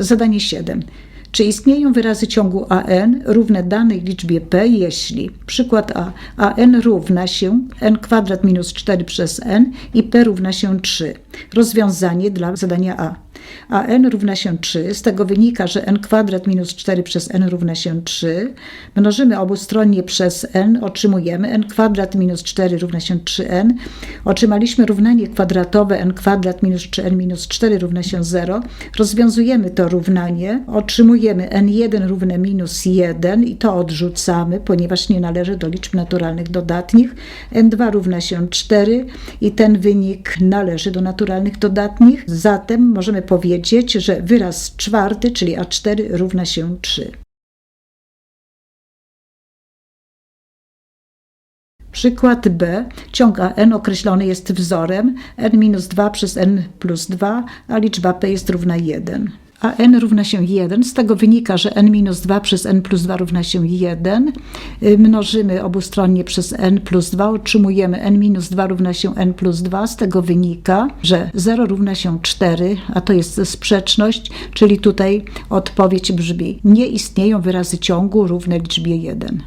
Zadanie 7. Czy istnieją wyrazy ciągu an równe danej liczbie p, jeśli przykład a, an równa się n kwadrat minus 4 przez n i p równa się 3. Rozwiązanie dla zadania a. a n równa się 3, z tego wynika, że n kwadrat minus 4 przez n równa się 3. Mnożymy obustronnie przez n, otrzymujemy n kwadrat minus 4 równa się 3n. Otrzymaliśmy równanie kwadratowe n kwadrat minus 3n minus 4 równa się 0. Rozwiązujemy to równanie, otrzymujemy n1 równe minus 1 i to odrzucamy, ponieważ nie należy do liczb naturalnych dodatnich. n2 równa się 4 i ten wynik należy do naturalnych dodatnich. Zatem możemy powiedzieć, że wyraz czwarty, czyli a4 równa się 3. Przykład B. Ciąg AN określony jest wzorem n-2 przez n plus 2, a liczba p jest równa 1. A n równa się 1, z tego wynika, że n-2 przez n plus 2 równa się 1. Y, Mnożymy obustronnie przez n plus 2, otrzymujemy n-2 równa się n plus 2, z tego wynika, że 0 równa się 4, a to jest sprzeczność, czyli tutaj odpowiedź brzmi nie istnieją wyrazy ciągu równe liczbie 1.